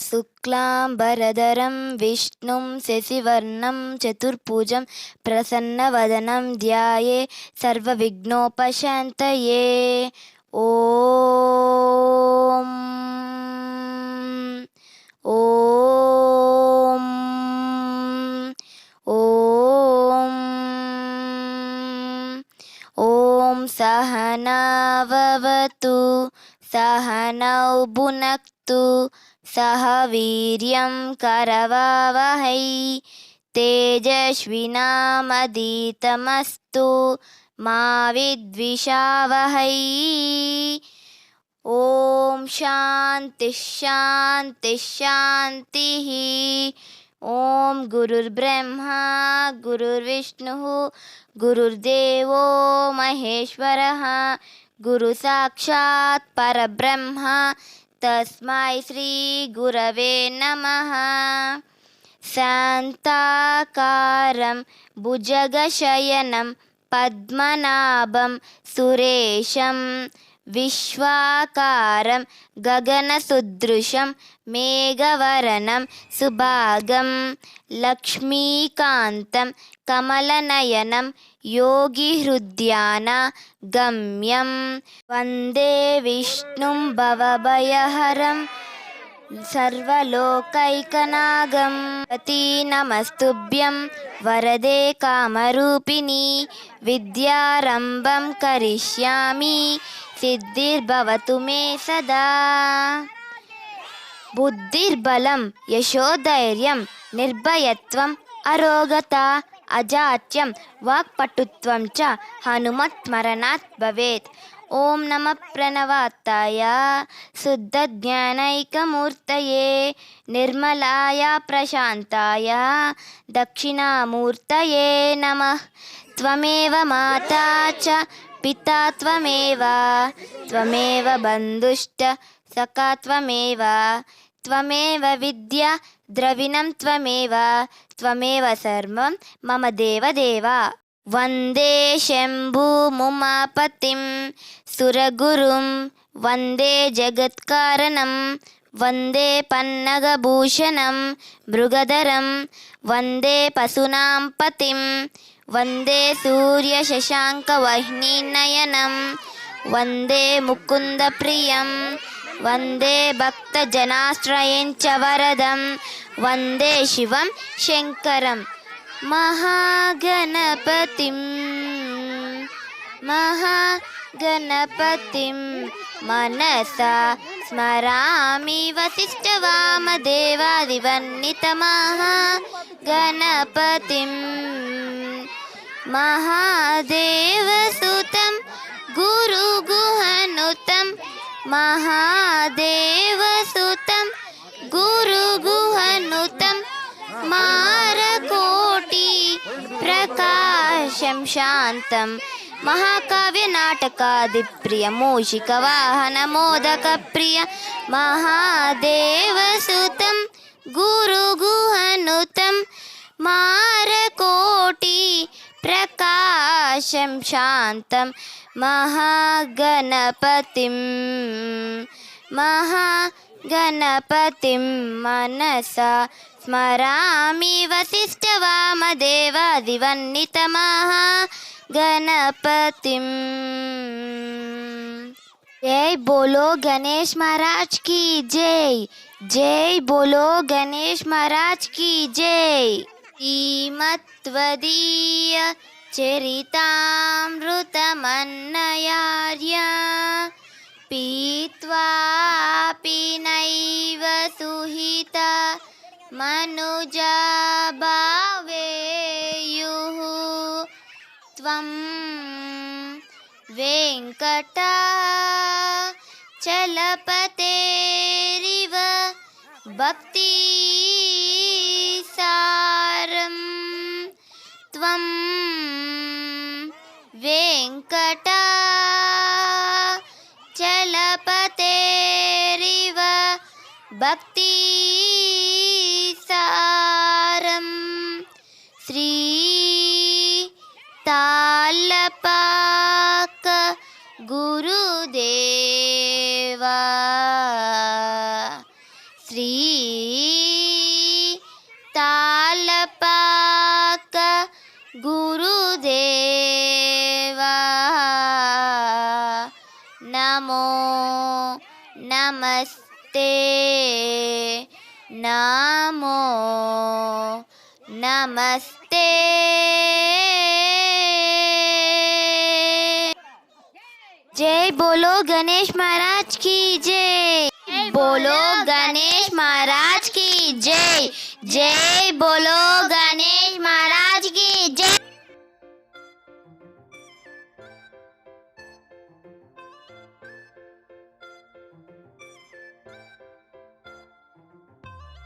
शुक्लाम्बरधरं विष्णुं शशिवर्णं चतुर्भुजं प्रसन्नवदनं ध्याये सर्वविघ्नोपशान्तये ॐ ॐ ॐ ॐ सहनाववतु सहनौ भुनक्तु सह वीर्यं करवावहै तेजस्विनामदितमस्तु मा विद्विषावहै ॐ शान्तिः शान्तिः शान्तिः ॐ गुरुर्ब्रह्मा गुरुर्विष्णुः गुरुर्देवो महेश्वरः गुरुसाक्षात् परब्रह्म तस्मै श्रीगुरवे नमः। शान्ताकारं भुजगशयनं पद्मनाभं सुरेशं विश्वाकारं गगनसदृशं मेघवर्णं सुभागं लक्ष्मीकान्तं कमलनयनं योगिहृद्याना गम्यं वन्दे विष्णुं भवभयहरं सर्वलोकैकनागं प्रति नमस्तुभ्यं वरदे कामरूपिणी विद्यारम्भं करिष्यामि सिद्धिर्भवतु मे सदा బుద్ధిర్బలం యశోధైర్యం నిర్భయత్వం అరోగత అజాత్యం వాక్పటుత్వం చ హనుమత్మరణాత్ భవేత్ ఓం నమ ప్రణవాత్తాయ శుద్ధజ్ఞానైకమూర్తయే నిర్మలాయ ప్రశాంతాయ దక్షిణామూర్తయే నమ त्वमेव माता च पिता त्वमेव त्वमेव बन्धुश्च सखा त्वमेव त्वमेव विद्या द्रविणं त्वमेव त्वमेव सर्वं मम देवदेव वन्दे शम्भुमुमापतिं सुरगुरुं वन्दे जगत्कारणं वन्दे पन्नगभूषणं मृगधरं वन्दे पशूनां पतिं वन्दे सूर्यशशाङ्कवह्निनयनं वन्दे मुकुन्दप्रियं वन्दे भक्तजनाश्रयञ्च वरदं वन्दे शिवं शङ्करं महागणपतिं महागणपतिं मनसा स्मरामि वसिष्ठवामदेवादिवन्नितमः गणपतिम् महादेवसुतं गुरुगुहनुतं महादेवसुतं गुरुगुहनुतं मारकोटि प्रकाशं शान्तं। महाकाव्यनाटकादिप्रियमूषिकवाहनमोदकप्रिय महादेवसुतं गुरुगुहनुतं मारकोटि प्रकाशं शान्तं महागणपतिं महागणपतिं मनसा स्मरामि वसिष्ठवामदेवादिवन्नितमः जय बोलो गणेश महाराज की जय जय बोलो गणेश महाराज की जय श्रीमत्वदीय चरितामृतमन्नयार्य पीत्वापि नैव सुहिता मनुजा भावेयुः त्वं वेङ्कटा चलपतेरिव पतेरिव भक्तिसारम् श्रीताल्पा ते नमो नमस्ते। जय बोलो गणेश महाराज की जय। बोलो गणेश महाराज की जय। जय बोलो गणेश महाराज की जय।